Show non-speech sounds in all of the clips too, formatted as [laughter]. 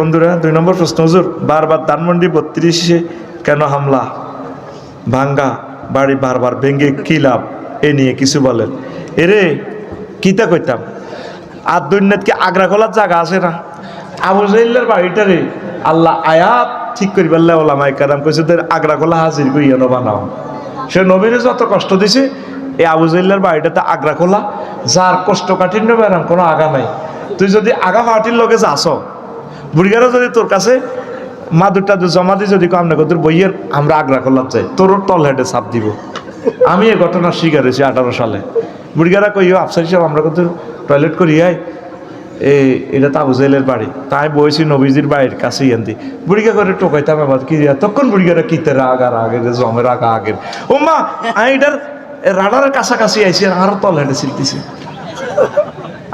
বন্ধুরা, দুই নম্বর প্রশ্ন, হুজুর, বারবার ধানমন্ডি বত্রিশে কেন হামলা? ভাঙ্গা বাড়ি বারবার ভেঙ্গে কি লাভ? এ নিয়ে কিছু বলেন। এরে, কিতা কইতাম? আর দৈন্যাত কি আগ্রা খোলার জায়গা আছে না? আবু জাইল্লার বাড়িটা রে, আল্লাহ আয়াত ঠিক করি পারলে ওলামাই কারাম কইছে তোর আগ্রা খোলা হাজির কইয়া ন বানাও। সে নবীরে যত কষ্ট দিছে এই আবু জাইল্লার বাড়িটাতে আগ্রা খোলা, যার কষ্ট কাঠিন্য বেড়াম কোনো আগা নাই। তুই যদি আগা পার্টির লগে যাস বুড়িগারা যদি তোর কাছে মা দুটা দু জমা দি যদি কামনা তোর বইয়ের, আমরা আগ্রা করলাম চাই তোর তল হেডে চাপ দিব। আমি এই ঘটনার শিকার হয়েছি আঠারো সালে। বুড়িগারা কইও আফসার সাহেব, আমরা কত টয়লেট করি, আয়। এ, এটা তাবু জেলের বাড়ি। তাই বইছি নবীজির বাড়ির কাছেই আনতি। বুড়িগা করে টোকাইতাম আবার কি তখন বুড়িগারা কিতে রাগ আর আগের জমের আগা আগের? ও মা আমি এটার রাডারের কাছাকাছি আইছি, আর আরও তল হেঁটে ছিলতেছি।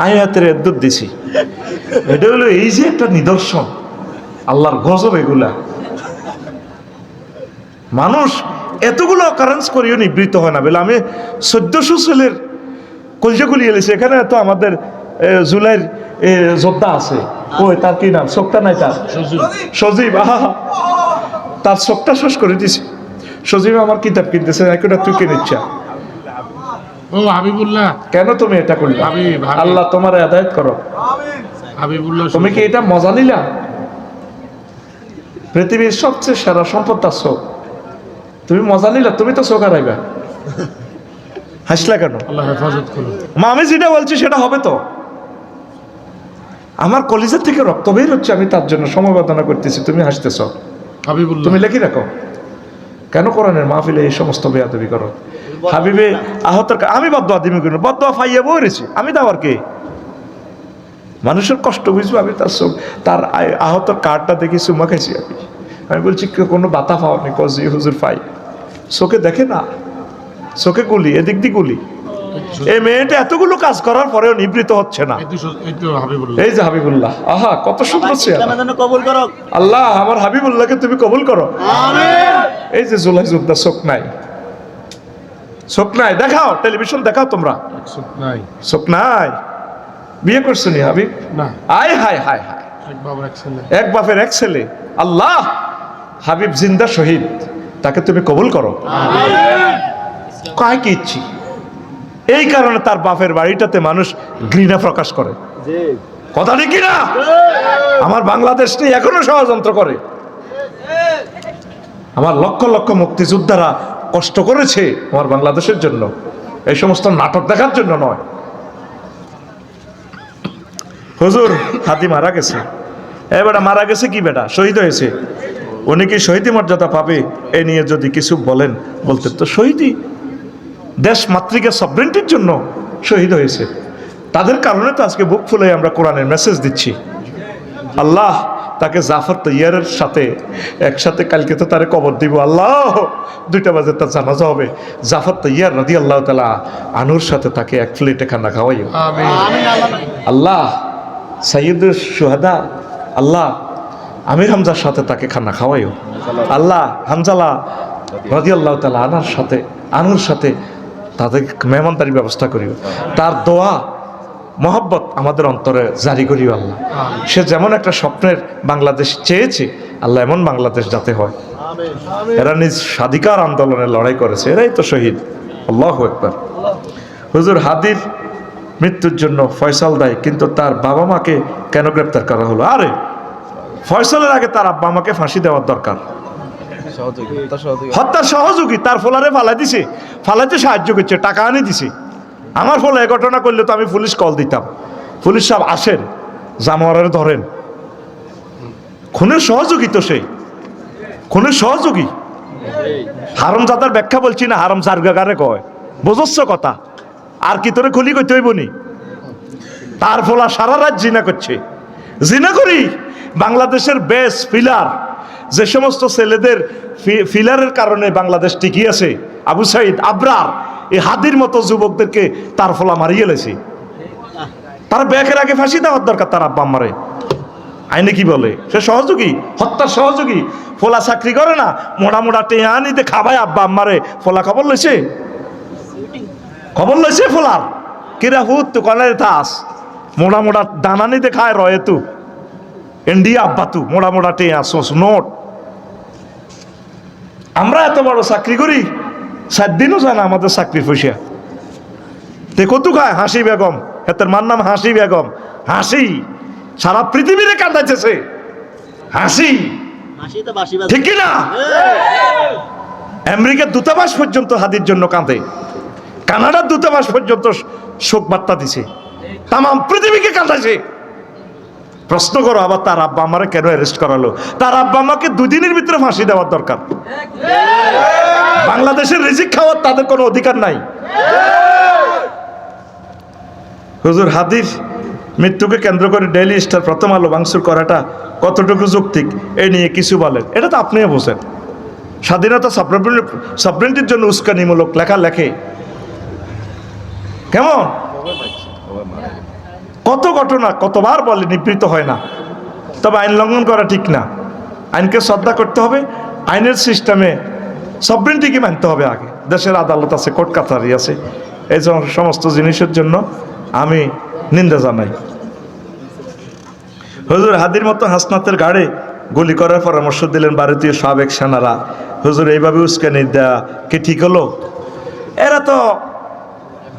আমি হাতের দুধ দিছি। এটা হলো এই যে একটা নিদর্শন। আল্লাহর গজব এগুলা। মানুষ এতগুলো অকারেন্স করিও নিবৃত্ত হয় না। বলে আমি চোদ্দশো ছেলের কলজে গুলিয়ে এলেছি এখানে তো আমাদের জুলাইয়ের যোদ্ধা আছে। ওই তার কি নাম? চোখটা নাই তার? সজীব। আহা তার চোখটা শেষ করে দিছে। সজীব আমার কিতাব কিনতেছে একটা তুই কিনিচ্ছা ও হাবিবুল্লাহ। কেন তুমি এটা করলে। আল্লাহ তোমার আদায়ত করো। তুমি কি এটা মজা নিলা? পৃথিবীর সবচেয়ে সেরা সম্পদ তার চোখ। তুমি মজা নিলা তুমি তো চোখ হারাইবা। হাসলা কেন? আল্লাহ হেফাজত করুন। মা আমি যেটা বলছি সেটা হবে তো। আমার কলেজের থেকে রক্ত বের হচ্ছে আমি তার জন্য সমবেদনা করতেছি তুমি হাসতেছ। তুমি লেখি রাখো। কেন কোরআনের মাহফিলে এই সমস্ত বেয়াদবি করো? হাবিবে আহতর আমি বদয়া দিমি করি বদয়া ফাইয়া বই আমি দাওয়ার কে? মানুষের কষ্ট বুঝব আমি তার সব তার আহত কার্ডটা দেখি সুমা খাইছি আমি। আমি বলছি কোনো বাতা পাওনি কজি হুজুর পাই। চোখে দেখে না। চোখে গুলি এদিক দিয়ে গুলি। এই মেয়েটা এতগুলো কাজ করার পরেও নিবৃত হচ্ছে না। এই তো স- এই তো হাবিবুল্লাহ। এই যে হাবিবুল্লাহ। আহা কত সুন্দর আল্লাহ আমার হাবিবুল্লাহকে তুমি কবুল করো। এই যে জুলাই যোদ্ধা চোখ নাই। চোখ নাই। দেখাও টেলিভিশন দেখাও তোমরা। একশো নাই। চোখ নাই। বিয়ে করছ নি হাবিব? না। আয় হায় হায় হায়। এক ছেলে। এক বাপের এক ছেলে। আল্লাহ! হাবিব জিন্দা শহীদ। তাকে তুমি কবুল করো। কায় কি ইচ্ছি? এই কারণে তার বাপের বাড়িটাতে মানুষ ঘৃণা প্রকাশ করে। কথা ঠিক না আমার বাংলাদেশ নিয়ে এখনও ষড়যন্ত্র করে। আমার লক্ষ লক্ষ মুক্তিযোদ্ধারা কষ্ট করেছে আমার বাংলাদেশের জন্য। এই সমস্ত নাটক দেখার জন্য নয়। হুজুর হাতি মারা গেছে। এ বেটা মারা গেছে কি বেটা? শহীদ হয়েছে। উনি কি শহীদি মর্যাদা পাবে? এ নিয়ে যদি কিছু বলেন বলতে তো শহীদই। দেশ মাতৃকা সবরেন্টির জন্য শহীদ হয়েছে। তাদের কারণে তো আজকে বুক ফুলে আমরা কোরআনের মেসেজ দিচ্ছি। আল্লাহ তাকে জাফর তৈয়ারের সাথে একসাথে কালকে তো তারে কবর দিব। আল্লাহ দুইটা বাজে তার জানাজা হবে। জাফর তৈয়ার রাদি আল্লাহ তালা আনুর সাথে তাকে এক প্লেটে খানা খাওয়াইও। আমিন। আল্লাহ সাইয়দুল সুহাদা আল্লাহ আমির হামজার সাথে তাকে খানা খাওয়াইও। আল্লাহ হামজালা রাজি আল্লাহ তালা আনার সাথে আনুর সাথে তাদের মেহমানদারির ব্যবস্থা করিও। তার দোয়া মহব্বত আমাদের অন্তরে জারি করিও আল্লাহ। সে যেমন একটা স্বপ্নের বাংলাদেশ চেয়েছে আল্লাহ এমন বাংলাদেশ যাতে হয়। এরা নিজ স্বাধিকার আন্দোলনে লড়াই করেছে এরাই তো শহীদ। আল্লাহ একবার হুজুর হাদির মৃত্যুর জন্য ফয়সাল দেয়, কিন্তু তার বাবা মাকে কেন গ্রেপ্তার করা হলো? আরে, ফয়সালের আগে তার আব্বা মাকে ফাঁসি দেওয়ার দরকার। হত্যার সহযোগী, তার ফোলারে ফালাই দিছে, ফালাইতে সাহায্য করছে, টাকা আনি দিছে। আমার ফলে ঘটনা করলে তো আমি পুলিশ কল দিতাম। পুলিশ সব আসেন, জানোয়ারের ধরেন। খুনের সহযোগী তো সেই। খুনের সহযোগী। হারমজাদার ব্যাখ্যা বলছি না হারম জারগাগারে কয়। বুঝচ্ছ কথা। আর কি তোরে খুলি কইতে হইব নি? তার ফলা সারা রাত জিনা করছে। জিনা করি? বাংলাদেশের বেস ফিলার যে সমস্ত ছেলেদের ফিলারের কারণে বাংলাদেশ টিকি আছে, আবু সাইদ আবরার, এই হাদির মতো যুবকদেরকে তার ফলা মারিয়ে লেছে। তার ব্যাকের আগে ফাঁসি দেওয়ার দরকার তার আব্বা মারে আইনে কি বলে? সে সহযোগী, হত্যার সহযোগী। ফোলা চাকরি করে না, মোড়া মোড়া টেয়া আনিতে খাবায় আব্বা আম্মারে। ফোলা খবর লইছে খবর লইছে ফোলার। কিরা হুত তু কনের তাস মোড়া মোড়া দানা নিতে খায় রয়ে তু। ইন্ডিয়া আব্বাতু মোড়া মোড়া টে আসোস নোট। আমরা এত বড় চাকরি করি সাত দিনও জানা আমাদের চাকরি পয়সা। তে কত খায়? হাসি বেগম। এতের মার নাম হাসি বেগম। হাসি সারা পৃথিবীরে কাঁদাইতেছে হাসি। তো ঠিক কি না? আমেরিকার দূতাবাস পর্যন্ত হাদির জন্য কাঁদে। কানাডার দূতাবাস পর্যন্ত শোক বার্তা দিছে। তাম পৃথিবীকে কাঁদাছে প্রশ্ন করো, আবার তার আব্বা আমারে কেন অ্যারেস্ট করালো? তার আব্বা আমাকে দুদিনের ভিতরে ফাঁসি দেওয়ার দরকার। বাংলাদেশের রিজিক খাওয়ার তাদের কোনো অধিকার নাই। হুজুর হাদির মৃত্যুকে কেন্দ্র করে ডেইলি স্টার প্রথম আলো বাংসুর করাটা কতটুকু যৌক্তিক, এ নিয়ে কিছু বলেন। এটা তো আপনিও বোঝেন। স্বাধীনতা সাবরেন্টির জন্য উস্কানিমূলক লেখা লেখে। কেমন? কত ঘটনা, কতবার বলে, নিবৃত হয় না। তবে আইন লঙ্ঘন করা ঠিক না। আইনকে শ্রদ্ধা করতে হবে। আইনের সিস্টেমে সবরেন্টিকে মানতে হবে আগে। দেশের আদালত আছে, কোর্ট কাছারি আছে। এই সম- সমস্ত জিনিসের জন্য আমি নিন্দা জানাই। হুজুর হাদির মতো হাসনাতের গাড়ে গুলি করার পরামর্শ দিলেন ভারতীয় সাবেক সেনারা। হুজুর এইভাবে উস্কানি দেয়া কি ঠিক হলো? এরা তো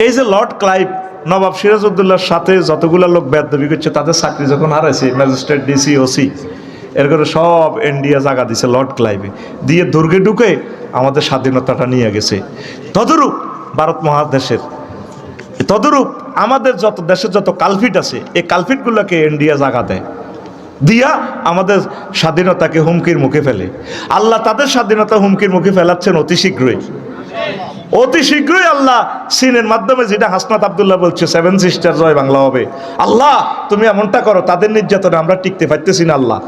এই যে লর্ড ক্লাইভ, নবাব সিরাজউদ্দৌলার সাথে যতগুলো লোক বেদবি করছে, তাদের চাকরি যখন হারাইছে, ম্যাজিস্ট্রেট, ডিসি, ওসি, এর করে সব ইন্ডিয়া জায়গা দিছে লর্ড ক্লাইভে। দিয়ে দুর্গে ঢুকে আমাদের স্বাধীনতাটা নিয়ে গেছে। তদরূপ ভারত মহাদেশের, তদরূপ আমাদের যত দেশের যত কালফিট আছে, এই কালফিটগুলোকে ইন্ডিয়া জায়গা দেয়। দিয়া আমাদের স্বাধীনতাকে হুমকির মুখে ফেলে। আল্লাহ তাদের স্বাধীনতা হুমকির মুখে ফেলাচ্ছেন অতি শীঘ্রই। অতি শীঘ্রই আল্লাহ সিনের মাধ্যমে যেটা হাসনাত আবদুল্লাহ বলছে সেভেন সিস্টার জয় বাংলা হবে। আল্লাহ, তুমি এমনটা করো, তাদের নির্যাতনে আমরা টিকতে পারতেছি না, আল্লাহ।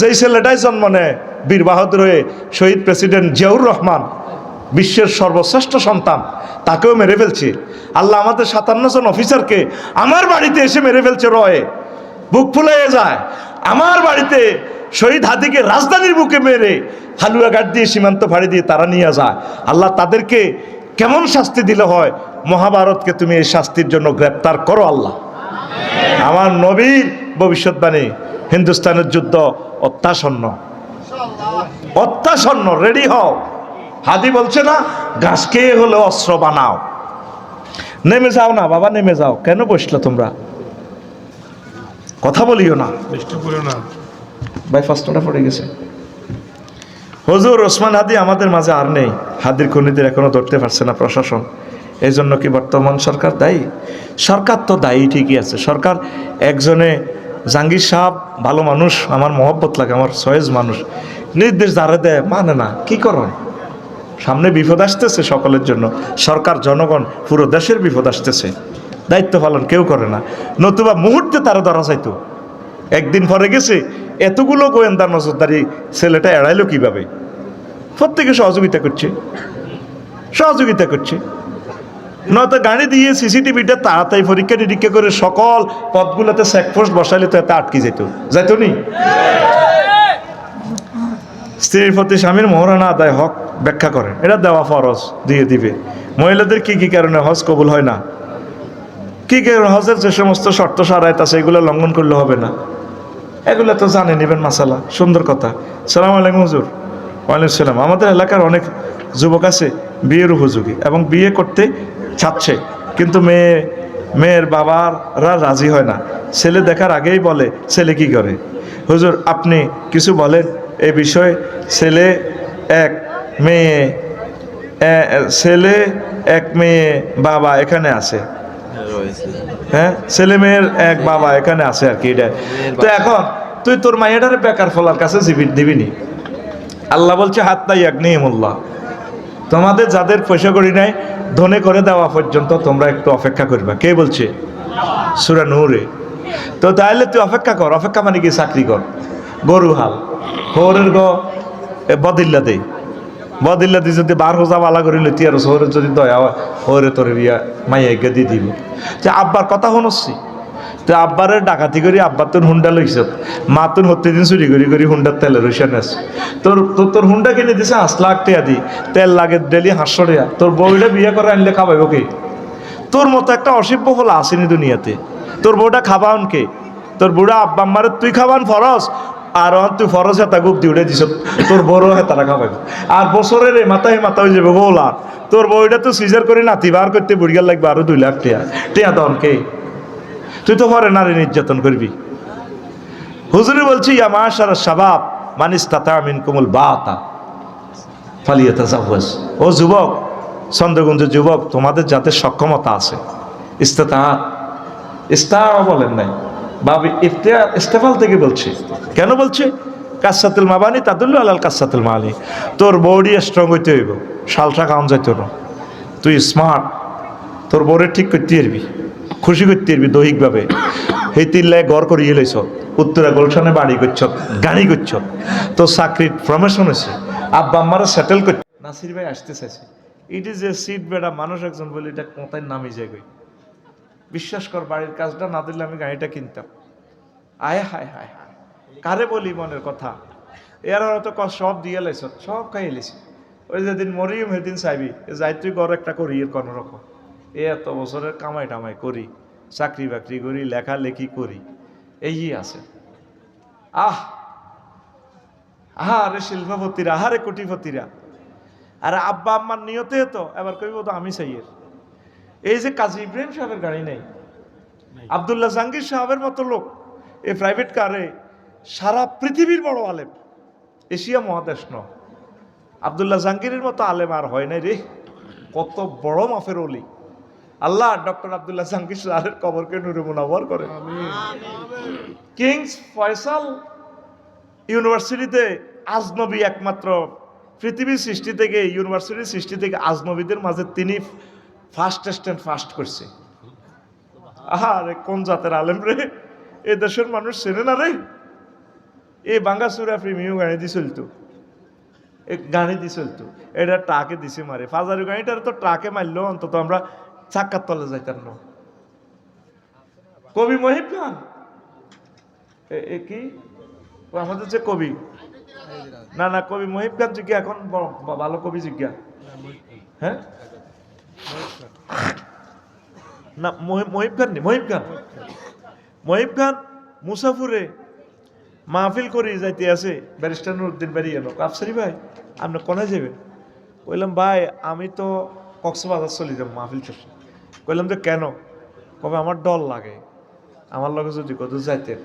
যেই ছেলেটাই জন্ম নেয়, বীর বাহাদুর হয়ে শহীদ প্রেসিডেন্ট জিয়াউর রহমান, বিশ্বের সর্বশ্রেষ্ঠ সন্তান, তাকেও মেরে ফেলছে। আল্লাহ আমাদের সাতান্ন জন অফিসারকে আমার বাড়িতে এসে মেরে ফেলছে, রয়ে। বুক ফুলাইয়ে যায়। আমার বাড়িতে শহীদ হাদিকে রাজধানীর বুকে মেরে হালুয়া গাড় দিয়ে সীমান্ত ফাড়ি দিয়ে তারা নিয়ে যায়। আল্লাহ তাদেরকে কেমন শাস্তি দিলে হয়? মহাভারতকে তুমি এই শাস্তির জন্য গ্রেপ্তার করো আল্লাহ। আমার নবীর ভবিষ্যৎবাণী হিন্দুস্তানের যুদ্ধ অত্যাসন্ন। অত্যাসন্ন রেডি হও। হাদি বলছে না গাছকে হলে অস্ত্র বানাও। নেমে যাও না বাবা নেমে যাও। কেন বসলে তোমরা? কথা বলিও না। বৃষ্টি না। ভাই ফার্স্টটা পড়ে গেছে। হজুর, ওসমান হাদি আমাদের মাঝে আর নেই। হাদির খুনিদের এখনও ধরতে পারছে না প্রশাসন। এই জন্য কি বর্তমান সরকার দায়ী? সরকার তো দায়ী, ঠিকই আছে। সরকার একজনে জাহাঙ্গীর সাহেব, ভালো মানুষ, আমার মহব্বত লাগে, আমার সয়েজ মানুষ। নির্দেশ দ্বারা দেয় মানে না, কি করন সামনে বিপদ আসতেছে সকলের জন্য। সরকার, জনগণ, পুরো দেশের বিপদ আসতেছে। দায়িত্ব পালন কেউ করে না। নতুবা মুহূর্তে তারা ধরা চাইতো একদিন পরে গেছে এতগুলো গোয়েন্দা নজরদারি ছেলেটা এড়াইলো কীভাবে? প্রত্যেকে সহযোগিতা করছে। সহযোগিতা করছে। নয়তো গাড়ি দিয়ে সিসিটিভিটা তাড়াতাড়ি পরীক্ষা নিরীক্ষা করে সকল পথগুলোতে চেকপোস্ট বসাইলে তো এত আটকে যেত। যাইত নি? স্ত্রীর প্রতি স্বামীর মহারানা আদায় হক ব্যাখ্যা করেন। এটা দেওয়া ফরজ, দিয়ে দিবে। মহিলাদের কি কি কারণে হজ কবুল হয় না? কি কারণে হজের যে সমস্ত শর্ত সারায় তা সেগুলো লঙ্ঘন করলে হবে না। এগুলো তো জানেন নেবেন মাসালা, সুন্দর কথা। সালাম আলাইকুম হুজুর। ওয়ালাইকুম সালাম আমাদের এলাকার অনেক যুবক আছে, বিয়ের উপযোগী এবং বিয়ে করতে চাচ্ছে, কিন্তু মেয়ে, মেয়ের বাবারা রাজি হয় না। ছেলে দেখার আগেই বলে, ছেলে কি করে? হুজুর, আপনি কিছু বলেন এ বিষয়ে। ছেলে এক মেয়ে ছেলে এক মেয়ে বাবা এখানে আছে। হ্যাঁ ছেলে মেয়ের এক বাবা এখানে আছে আর কি, এটা। তো এখন তুই তোর মাইয়াটারে বেকার ফলার কাছে দিবি দিবিনি? আল্লাহ বলছে হাত তাই এক নিয়মুল্লাহ তোমাদের যাদের পয়সা করি নাই, ধনে করে দেওয়া পর্যন্ত তোমরা একটু অপেক্ষা করবা। কে বলছে? সুরা নূরে। তো তাহলে তুই অপেক্ষা কর। অপেক্ষা মানে কি? চাকরি কর। গরু হাল। হরের গ বদিল্লা দে বদিল্লা দি যদি বার হোজা বালা করিলে তুই আর শহরে যদি দয়া হরে তোর বিয়া মাইয়াকে দিয়ে দিব। যে আব্বার কথা শুনছি তো আব্বারের ডাকাতি করি, আব্বার তোর হুন্ডা লইছ। মা তোর হতে দিন চুরি করি করি হুন্ডার তেলের রইসা নেস। তোর তোর তোর হুন্ডা কিনে দিছে পাঁচ লাখ টাকা দি। তেল লাগে ডেলি হাঁসশো তোর বউটা বিয়ে করে আনলে খাবাইব কে? তোর মতো একটা অসিব্য ফল আসেনি দুনিয়াতে। তোর বউটা খাবা কে? তোর বুড়া আব্বা আম্মারে তুই খাবান ফরস আর তুই ফরস হেতা গুপ দি উঠে দিছ তোর বড় হেতারা খাবে আর বছরের মাথায় মাথা হয়ে যাবে বৌলা তোর বউটা তো সিজার করে নাতি বার করতে বুড়িয়ার লাগবে আরও দুই লাখ টিয়া। টিয়া কে তুই তো পরে নারী নির্যাতন করবি। হুজুরি বলছি, ইয়া মাশার শাবাব মানিস তাতা মিন কুমুল বাতা ফালিয়ে তাজাওয়াজ ও যুবক চন্দ্রগঞ্জ যুবক, তোমাদের যাতে সক্ষমতা আছে। ইস্তেতা ইস্তা বলেন নাই। বাবি ইফতিয়া ইস্তেফাল থেকে বলছে। কেন বলছে? কাসাতুল মাবানি তাদুল্লু আলাল কাসাতুল মালি তোর বডি স্ট্রং হইতে হইব, শালটা কাম যাইতো না তুই স্মার্ট তোর বউরে ঠিক করতে পারবি, খুশি করতে পারবি দৈহিকভাবে। সেই তিল্লায় গড় করিয়ে লইছ, উত্তরা গুলশানে বাড়ি করছ, গাড়ি করছ। তোর চাকরির প্রমোশন হয়েছে আব্বা আম্মারা সেটেল করছে নাসির ভাই আসতে চাইছে। ইট ইজ এ সিট বেড়া মানুষ একজন বলে এটা কোথায় নামি যায় বিশ্বাস কর, বাড়ির কাজটা না দিলে আমি গাড়িটা কিনতাম। আয়, হায় হায় হায়। কারে বলি মনের কথা? এর ক সব দিয়ে লাইছ, সব খাই এলিছি ওই যেদিন মরিম সেদিন চাইবি যাই তুই গড় একটা করি, এর কোনো রকম। এ এত বছরের কামাই টামাই করি, চাকরি বাকরি করি, লেখালেখি করি এই আছে। আহ! আহারে শিল্পপতিরা, আহারে কোটিপতিরা। আর আব্বা আম্মার নিয়তে তো, এবার কইব তো আমি চাইয়ের এই যে কাজী ইব্রাহিম সাহেবের গাড়ি নেই আবদুল্লাহ জাহাঙ্গীর সাহেবের মতো লোক এই প্রাইভেট কারে সারা পৃথিবীর বড় আলেম এশিয়া মহাদেশ ন আবদুল্লাহ জাহাঙ্গীরের মতো আলেম আর হয় নাই রে কত বড় মাফের অলি। আল্লাহ ডক্টর আবদুল্লাহ জাহাঙ্গীর সাহেবের কবরকে নুরে মুনাবর করে কিংস ফয়সাল ইউনিভার্সিটিতে আজনবী একমাত্র পৃথিবীর সৃষ্টি থেকে ইউনিভার্সিটির সৃষ্টি থেকে আজনবীদের মাঝে তিনি ফার্স্ট স্ট্যান্ড ফার্স্ট করছে আরে কোন জাতের আলেম রে? এ দেশের মানুষ চেনে না রে? এই বাঙ্গাসুরা প্রিমিয়াম গাড়ি দিয়ে চলতো এ গাড়ি দিয়ে চলতো এটা ট্রাকে দিছে মারে। ফাজারি গাড়িটার তো ট্রাকে মারলো, অন্তত আমরা চাক্কার তলে যাইতাম না। কবি মহিব খান? এ- এ কি? আমাদের যে কবি। না না, কবি মহিব খান জিজ্ঞা এখন ভালো কবি জিজ্ঞা হ্যাঁ? না, মহি- মহিব খান নি, মহিব খান। মহিব খান মুসাফুরে মাহফিল করি যাইতে আছে, ব্যারিস্টার নুরুদ্দিন বেরিয়ে এলো। কাপসারি ভাই, আপনি কোনে যাবেন? কইলাম, ভাই, আমি তো কক্সবাজার চলে যাব মাহফিল শেষে কইলাম যে কেন? কবে, আমার ডল লাগে। আমার লগে যদি কত যাইতেন।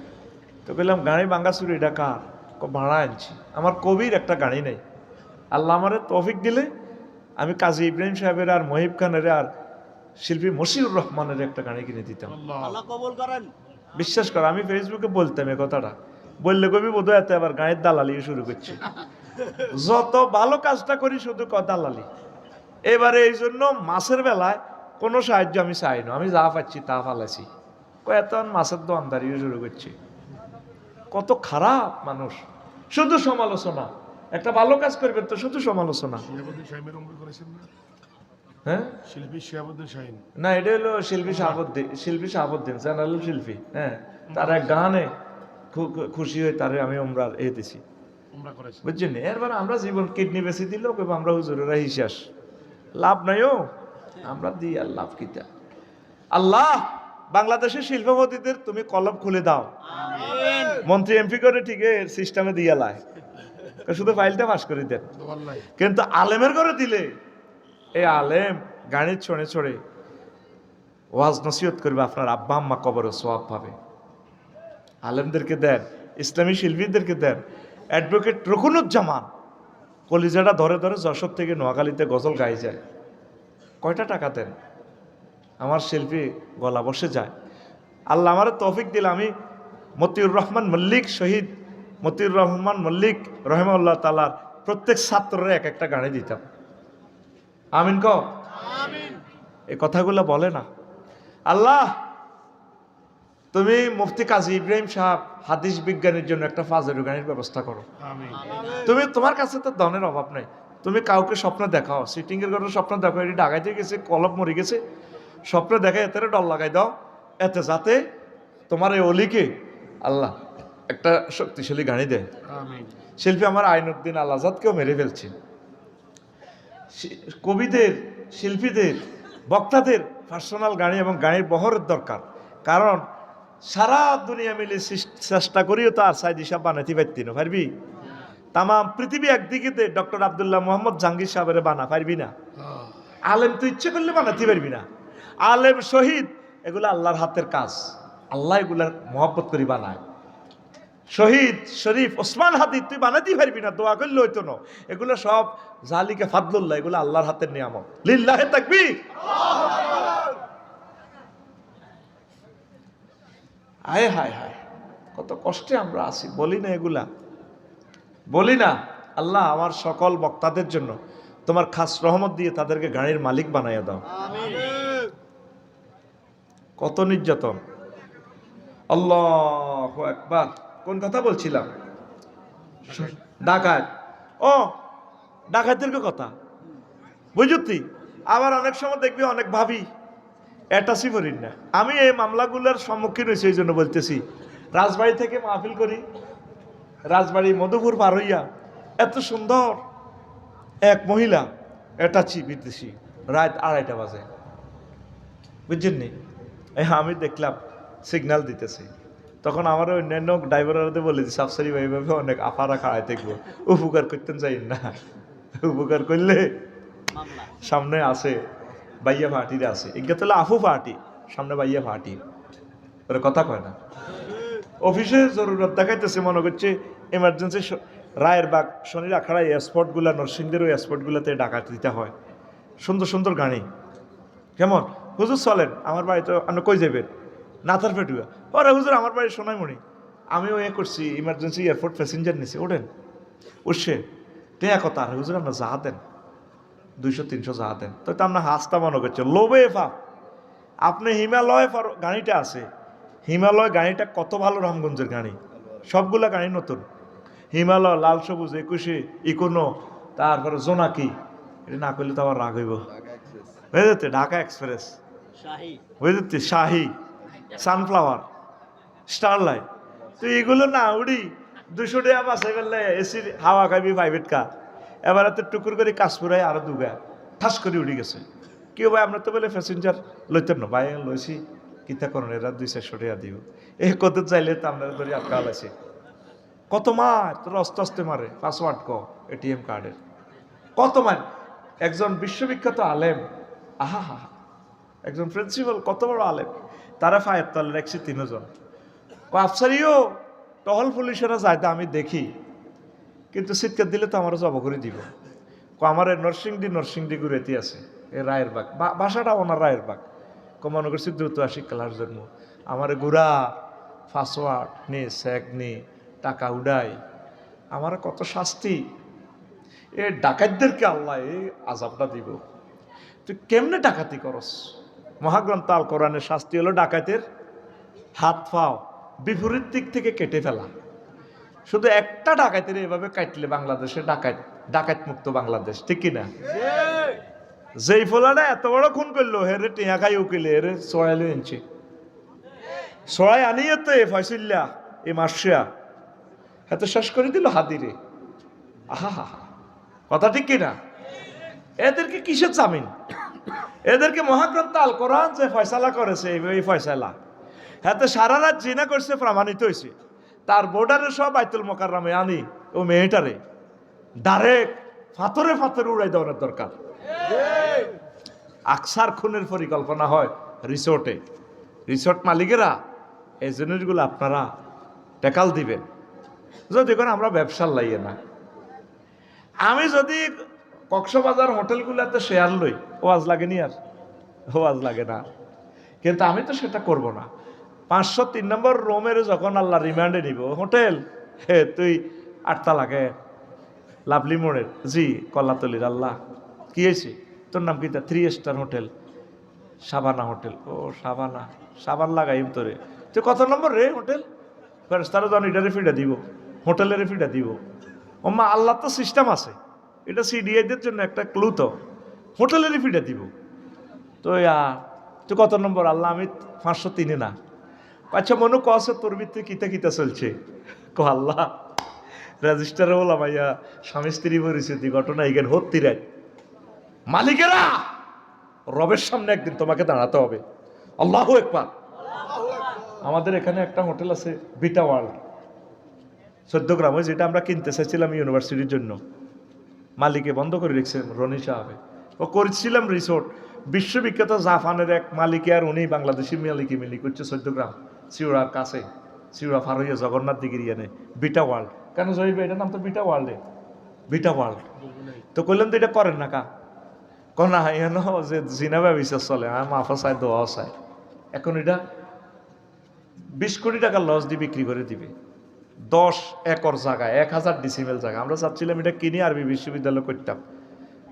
তো কইলাম, গাড়ি বাঙ্গাসুরি এটা কার? ভাড়া আনছি। আমার কবির একটা গাড়ি নেই। আল্লাহ আমারে তৌফিক দিলে আমি কাজী ইব্রাহিম সাহেবের আর মহিব খানের আর শিল্পী মশিউর রহমানের একটা গাড়ি কিনে দিতাম। আল্লাহ। কবুল করেন। বিশ্বাস কর আমি ফেসবুকে বলতাম এ কথাটা। বললে কবি বোধ এত আবার গাড়ির দালালি শুরু করছে। [laughs] যত ভালো কাজটা করি শুধু ক দালালি। এবারে এই জন্য মাছের বেলায় কোনো সাহায্য আমি চাই না। আমি যা পাচ্ছি তা ফালাইছি। কয়েক মাছের দোয়ানদারিও শুরু করছি। কত খারাপ মানুষ। শুধু সমালোচনা। একটা ভালো কাজ করবেন তো শুধু সমালোচনা। হ্যাঁ? শিল্পী শিহাবুদ্দিন শাহিন না এটা হলো শিল্পী শাহাবুদ্দিন শিল্পী শাহাবুদ্দিন শিল্পী হ্যাঁ। তার এক গানে খুশি হয়ে তারে আমি আমরা এ দিছি। বুঝছেন? এরবার আমরা জীবন কিডনি বেশি দিল কেবল আমরা হুজুরেরা হিসাস। লাভ নাই ও আমরা দিই আর লাভ কিতা? আল্লাহ বাংলাদেশের শিল্পপতিদের তুমি কলম খুলে দাও। মন্ত্রী এমপি করে ঠিক সিস্টেমে দিয়ে লাই। শুধু ফাইলটা পাস করে দেন। কিন্তু আলেমের করে দিলে এই আলেম গাড়ির ছড়ে ছড়ে ওয়াজ নসিহত করবে আপনার আব্বা আম্মা কবরে সোয়াব পাবে। আলেমদেরকে দেন ইসলামী শিল্পীদেরকে দেন অ্যাডভোকেট রকুনুজ্জামান কলিজাটা ধরে ধরে যশোর থেকে নোয়াখালীতে গজল গাই যায়। কয়টা টাকা দেন? আমার শিল্পী গলা বসে যায়। আল্লাহ আমার তৌফিক দিলে আমি মতিউর রহমান মল্লিক শহীদ মতিউর রহমান মল্লিক রহমাল্লাহ তালার প্রত্যেক ছাত্ররা এক একটা গাড়ি দিতাম। আমিন ক এই কথাগুলো বলে না। আল্লাহ তুমি মুফতি কাজী ইব্রাহিম সাহেব হাদিস বিজ্ঞানের জন্য একটা ফাজের গানের ব্যবস্থা করো। আমিন। তুমি তোমার কাছে তো ধনের অভাব নাই। তুমি কাউকে স্বপ্ন দেখাও। সিটিং এর ঘরে স্বপ্ন দেখো এটি ডাকাইতে গেছে কলপ মরে গেছে। স্বপ্ন দেখে এতে ডল লাগাই দাও। এতে যাতে তোমার এই অলিকে আল্লাহ একটা শক্তিশালী গাড়ি দেয়। শিল্পী আমার আইনুদ্দিন আল আজাদকেও মেরে ফেলছে। কবিদের শিল্পীদের বক্তাদের পার্সোনাল গাড়ি এবং গাড়ির বহরের দরকার। কারণ সারা দুনিয়া মিলে চেষ্টা করিও তো আর সাইদ হিসাব বানাইতে পারতি না পারবি? তাম পৃথিবী একদিকে ডক্টর আবদুল্লাহ মোহাম্মদ জাহাঙ্গীর সাহেবের বানা পারবি না। আলেম তো ইচ্ছে করলে বানাতে পারবি না। আলেম শহীদ এগুলো আল্লাহর হাতের কাজ। আল্লাহ এগুলার মহব্বত করি বানায়। শহীদ শরীফ ওসমান হাদিদ তুই বানাতেই পারবি না, দোয়া করলে হইতো না। এগুলো সব জালিকে ফাদলুল্লাহ, এগুলো আল্লাহর হাতের নিয়ামত। লিল্লাহে থাকবি হায় হায় হায়, কত কষ্টে আমরা আছি, বলি না এগুলা। বলি না, আল্লাহ আমার সকল বক্তাদের জন্য তোমার খাস রহমত দিয়ে তাদেরকে গাড়ির মালিক বানাইয়া দাও। কত নির্যাতন। আল্লাহ একবার কোন কথা বলছিলাম? ডাকাত। ও ডাকাতের কথা? বুঝতি আবার অনেক সময় দেখবি অনেক ভাবি অ্যাটাচি করি না। আমি এই মামলাগুলোর সম্মুখীন হয়েছি এই জন্য বলতেছি। রাজবাড়ি থেকে মাহফিল করি। রাজবাড়ি মধুপুর পার হইয়া এত সুন্দর এক মহিলা অ্যাটাচি বিদেশি রাত আড়াইটা বাজে। বুঝছেন নি? এই আমি দেখলাম সিগন্যাল দিতেছে। তখন আমার অন্যান্য ড্রাইভারদের বলে দিচ্ছে আফসারি ভাই ভাবে অনেক আফারা খাড়াই দেখব। উপকার করতেন চাই না। উপকার করলে সামনে আছে বাইয়া পার্টির আছে এগুলো তাহলে আফু পার্টি সামনে বাইয়া পার্টি ওরা কথা কয় না। অফিসে জরুরত দেখাইতেছে মনে করছে এমার্জেন্সি রায়ের বাগ শনির আখড়া এয়ারপোর্টগুলো নরসিংদের ওই এয়ারপোর্টগুলোতে ডাকাত দিতে হয়। সুন্দর সুন্দর গাড়ি। কেমন? হুজুর চলেন আমার বাড়িতে আপনি কই যাবেন নাথার ফেটুয়া ওরে হুজুর আমার বাড়ি সোনাইমণি আমিও এ করছি ইমার্জেন্সি এয়ারপোর্ট প্যাসেঞ্জার নিছি ওঠেন। উঠছে টেয়া কথা আর হুজুর আপনার যাহা দেন দুইশো তিনশো যাহা দেন। তো তো আপনার হাসতা মনে করছে লোবে ফাপ আপনি হিমালয় ফর- গাড়িটা আছে হিমালয় গাড়িটা কত ভালো রামগঞ্জের গাড়ি? সবগুলা গাড়ি নতুন। হিমালয় লাল সবুজ একুশে ইকোনো তারপরে জোনাকি। এটা না করলে তো আমার রাগ হইব। বুঝতে ঢাকা এক্সপ্রেস। বুঝতে শাহি। সানফ্লাওয়ার স্টারলাইট তো এগুলো না, উড়ি, দুশো টাকা বাসে ফেললে এসির হাওয়া খাবি প্রাইভেট কার এবার তো টুকুর করে কাশপুরায় আরও দুগা। ঠাস করে উড়ি গেছে। কেউ ভাই, আমরা তো বলে প্যাসেঞ্জার লইতেন না। ভাই, লইছি। কিতা করেন এরা দুই চারশো টাকা দিব এই কত চাইলে তো আমরা ধরি আটকা আছে কত মার? তোর আস্তে আস্তে মারে। পাসওয়ার্ড ক এটিএম কার্ডের কত মার? একজন বিশ্ববিখ্যাত আলেম। আহা, হা। একজন প্রিন্সিপাল কত বড় আলেম। তারা ফায়ের তলে রাখছি তিনজন আফসারিও টহল পুলিশেরা যায় আমি দেখি, কিন্তু চিৎকার দিলে তো আমারও জব করে দিব। ক আমার এই নরসিংদী নরসিংদী ঘুরেতে আছে এ রায়ের বাগ। বাসাটা ওনার রায়ের বাগ। ক মনে করছি দ্রুত আসি খেলার জন্য। আমার গুড়া, পাসওয়ার্ড নে স্যাক নে, টাকা উড়াই। আমার কত শাস্তি। এ ডাকাতদেরকে আল্লাহ এই আজাবটা দিব। তুই কেমনে ডাকাতি করস? মহাগ্রন্থ আল কোরআনের শাস্তি হলো ডাকাতের হাত পাও বিপরীত দিক থেকে কেটে ফেলা। শুধু একটা ডাকাতের এভাবে কাটলে বাংলাদেশে ডাকাত ডাকাত মুক্ত বাংলাদেশ, ঠিক কিনা? যেই ফোলাটা এত বড় খুন করল, হেরে টিয়া খাই উকিলে, হেরে চড়াইলো এনছে চড়াই আনিয়ে তো এ ফয়সিল্লা এ মাসিয়া। এত শেষ করে দিল হাদিরে। আহা হা। কথা ঠিক কিনা? এদেরকে কিসের জামিন? এদেরকে মহাগ্রন্থ আল কোরআন যে ফয়সালা করেছে, এই- ফয়সালা। হাতে সারা রাত জিনা করছে, প্রমাণিত হয়েছে। তার বোর্ডারে সব আইতুল মোকাররামে, আনি ও মেয়েটারে। ডাইরেক্ট ফাতরে ফাতরে উড়াই দেওয়ার দরকার। আকসার খুনের পরিকল্পনা হয় রিসোর্টে। রিসোর্ট মালিকেরা এই জিনিসগুলো আপনারা টেকাল দিবেন। যদি আমরা ব্যবসার লাইয়ে না। আমি যদি কক্সবাজার হোটেলগুলোতে শেয়ার লই, ওয়াজ লাগেনি আর, ওয়াজ লাগে না। কিন্তু আমি তো সেটা করব না। পাঁচশো তিন নম্বর রোমের যখন আল্লাহ রিমান্ডে নিব, হোটেল, হে তুই আটটা লাগে লাভলি মোড়ের, জি, কল্লাতলির আল্লাহ, কি হয়েছে? তোর নাম কি three star hotel, Sabana hotel, ও সাবানা, সাবান লাগাইম তোরে। তুই কত নম্বর রে হোটেল? তারা যখন এটারে ফিডা দিব, হোটেলের ফিডা দিব। ও মা আল্লাহ তো সিস্টেম আছে। এটা সিডিআইদের জন্য একটা ক্লু তো। হোটেলেরই ফিডা দিব। তো তুই কত নম্বর? আল্লাহ, আমি পাঁচশো তিনে না। আচ্ছা মনে কছে তোর ভিতরে কিতা কিতা চলছে? কো আল্লাহ রেজিস্টারে বললাম আইয়া স্বামী স্ত্রী পরিস্থিতি ঘটনা এখানে রায় মালিকেরা, রবের সামনে একদিন তোমাকে দাঁড়াতে হবে। আল্লাহ একবার। আমাদের এখানে একটা হোটেল আছে, বিটা ওয়ার্ল্ড। চোদ্দ গ্রাম যেটা আমরা কিনতে চাইছিলাম ইউনিভার্সিটির জন্য। মালিকে বন্ধ করে রেখেছেন রনি সাহেবে। ও করেছিলাম রিসোর্ট বিশ্ববিখ্যাত জাফানের এক মালিকে আর উনি বাংলাদেশি মালিকে মিলি করছে চোদ্দ গ্রাম। সিউড়ার কাছে। সিউড়া ফার হইয়া জগন্নাথ দিগির ইয়ানে। বিটা ওয়ার্ল্ড কেন জয়ীব এটার নাম তো বিটা ওয়ার্ল্ডে বিটা ওয়ার্ল্ড তো কইলাম তো এটা করেন না কা। কনা এন যে জিনাবা বিশ্বাস চলে আর মাফা চাই দোয়াও চাই এখন এটা বিশ কোটি টাকা লস দিয়ে বিক্রি করে দিবে। দশ একর জায়গায় এক হাজার ডিসিমেল জায়গা। আমরা চাচ্ছিলাম এটা কিনে আরবি বিশ্ববিদ্যালয় করতাম।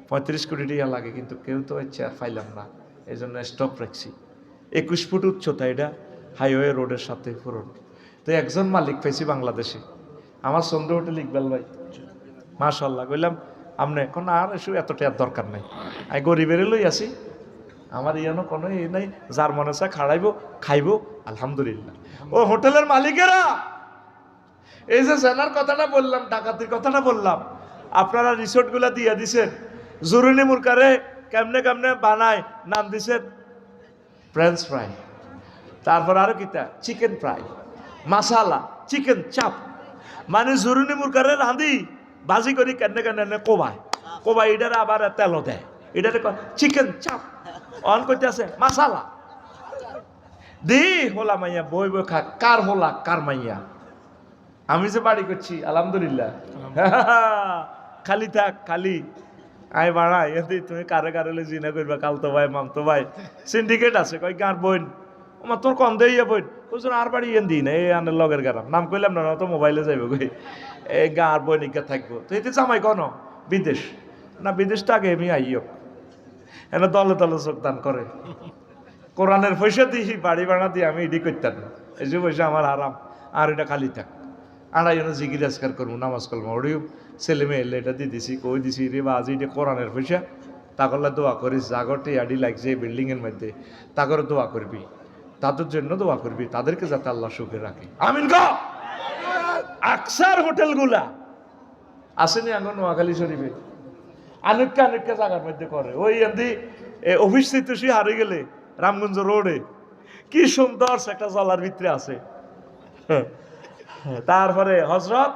পঁয়ত্রিশ কোটি টাকা লাগে, কিন্তু কেউ তো চেয়ার পাইলাম না। এই জন্য স্টপ রাখছি। একুশ ফুট উচ্চতা, এটা হাইওয়ে রোডের সাথে পুরন তো একজন মালিক পাইছি বাংলাদেশে। আমার চন্দ্র হোটেল ইকবাল ভাই। মাশাল্লাহ কইলাম, আমনে এখন আর এসব এত টাকার দরকার নাই। আমি গরিবের লই আছি আমার ইয়ানো কোনো ই নাই। যার মনে চা খাড়াইবো, খাইবো, আলহামদুলিল্লাহ। ও হোটেলের মালিকেরা! এই যে সেনার কথাটা বললাম, ডাকাতির কথাটা বললাম, আপনারা রিসোর্টগুলা দিয়ে দিছেন। জরুরি মুরকারে কেমনে কেমনে বানায়, নাম দিছেন? ফ্রেঞ্চ ফ্রাই তারপর আরও কিতা? চিকেন ফ্রাই মাসালা চিকেন চাপ মানে জরুরি মুরকারে রাঁধি ভাজি করি কেনে কেনে কোবায়। কোবাই এটারে আবার তেল দেয়। এটারে চিকেন চাপ অন করতে আছে মাসালা দি, হোলা মাইয়া, বই বই খা, কার হোলা, কার মাইয়া? আমি যে বাড়ি করছি আলহামদুলিল্লাহ। খালি থাক খালি। আয় বাড়া এতে তুমি কারে কারে জিনা করবা কালতো ভাই মামতো ভাই। সিন্ডিকেট আছে কয় গার বোন? আমার তোর কম দেই বোন। ওজন আর বাড়ি এন দিই না এই আনের লগের গারাম। নাম কইলাম না তো মোবাইলে যাইব কই। এই গার বোন ইকা থাকব। তো এতে জামাই কোন? বিদেশ। না বিদেশটা আগে আমি আইয়ক। এনে দলে দলে যোগদান করে। কোরআনের পয়সা দিই বাড়ি ভাড়া দিয়ে আমি এডি করতাম। এই যে পয়সা আমার আরাম আর এটা খালি থাক। আড়াই জন জিগির আজকার করব, নামাজ কলমা ওড়িও ছেলে মেয়ে এলে এটা দিয়ে দিছি, কই দিছি, রে বা আজ এটা কোরআনের পয়সা। তাকলে দোয়া করিস জাগরটি আডি লাগছে বিল্ডিংয়ের মধ্যে, তাগরে দোয়া করবি। তাদের জন্য দোয়া করবি, তাদেরকে যাতে আল্লাহ সুখে রাখে। আমিন গ! আকসার হোটেলগুলা। আসেনি আঙ্গন নোয়াখালী শরীফে। আনুক্কা আনুক্কা জায়গার মধ্যে করে। ওই এমনি অফিস চিত্রসী হারে গেলে, রামগঞ্জ রোডে। কি সুন্দর একটা জলার ভিতরে আছে। তারপরে হজরত,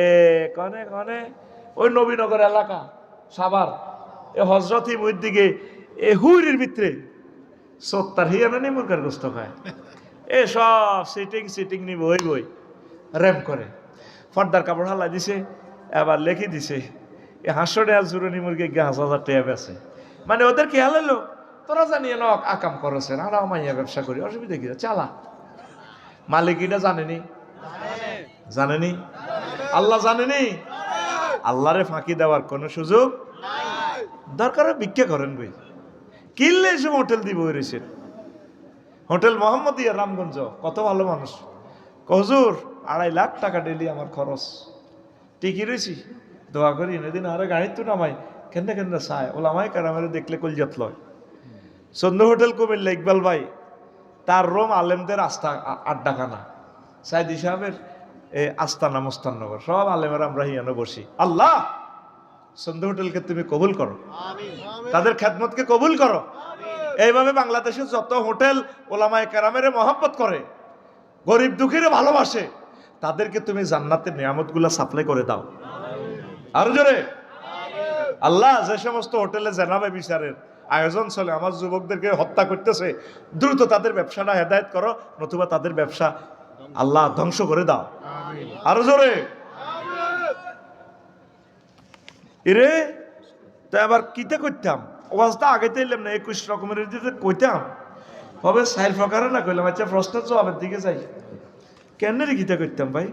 এ, কনে কনে, ওই নবীনগর এলাকা সাবার এ হজরত হিমুর দিকে, এ হুইরির ভিতরে, সত্তার হিয়ানো নি মুরগার গোস্ত খায়। এ সব সিটিং সিটিং নি বই বই র্যাম করে। ফর্দার কাপড় হালা দিছে এবার লেখি দিছে, এ হাঁসনে আর জুরনি মুরগি গিয়ে হাজার টাকা বেছে মানে ওদের কি হালালো তোরা জানিয়ে ন আকাম করেছেন আর মাইয়া ব্যবসা করি, অসুবিধা কি? চালা। মালিক এটা জানেনি। জানেনি? আল্লাহ জানেনি? আল্লাহরে ফাঁকি দেওয়ার কোনো সুযোগ দরকার ভিক্ষা করেন বই কিনলে এসব হোটেল দিব রয়েছেন হোটেল মোহাম্মদিয়া রামগঞ্জ, কত ভালো মানুষ। কজুর আড়াই লাখ টাকা ডেলি আমার খরচ। টিকি রয়েছি। দোয়া করি এদিন আরে গাড়ির তো নামাই। কেন্দে কেন্দে চায়। ওলামাই কারামারে দেখলে কলজাত লয়। সন্ধ্যা হোটেল কুমিল্লা ইকবাল ভাই, তার রোম আলেমদের আস্থা আড্ডাখানা। সাইদি সাহেবের আস্তানা মোস্তানগর সব আলেমের আমরা হিয়ানো বসি। আল্লাহ! সন্ধ্যা হোটেলকে তুমি কবুল করো। তাদের খেদমতকে কবুল করো। এইভাবে বাংলাদেশের যত হোটেল ওলামায় কেরামের মহব্বত করে গরিব দুঃখীরে ভালোবাসে তাদেরকে তুমি জান্নাতের নিয়ামতগুলো সাপ্লাই করে দাও। আরও জোরে। আল্লাহ যে সমস্ত হোটেলে জেনাবে বিচারের আয়োজন চলে আমার যুবকদেরকে হত্যা করতেছে দ্রুত তাদের ব্যবসাটা হেদায়ত করো নতুবা তাদের ব্যবসা আল্লাহ ধ্বংস করে দাও। আরও জোরে। এরে তো এবার কিতে করতাম ওয়াজটা আগেতে এলাম না, একুশ রকমের দিতে কইতাম। হবে সাইল প্রকারে না কইলাম আচ্ছা প্রশ্নের জবাবের দিকে যাই। কেন রে গীতা করতাম ভাই?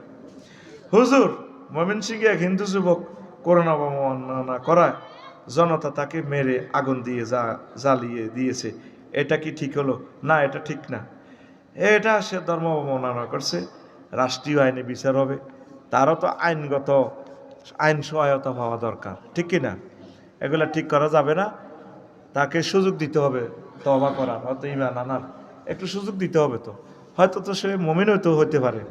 হুজুর, মমিন সিং এক হিন্দু যুবক করোনা অবমাননা করায়, জনতা তাকে মেরে আগুন দিয়ে যা জ্বালিয়ে দিয়েছে। এটা কি ঠিক হলো? না, এটা ঠিক না। এটা সে ধর্ম অবমাননা করছে। রাষ্ট্রীয় আইনে বিচার হবে। তারও তো আইনগত, আইন সহায়তা পাওয়া দরকার, ঠিক কিনা এগুলো ঠিক করা যাবে না। তাকে সুযোগ দিতে হবে তবা করার, হয়তো ইমান আনার। একটু সুযোগ দিতে হবে তো। হয়তো তো সে মমিনও তো হতে পারে।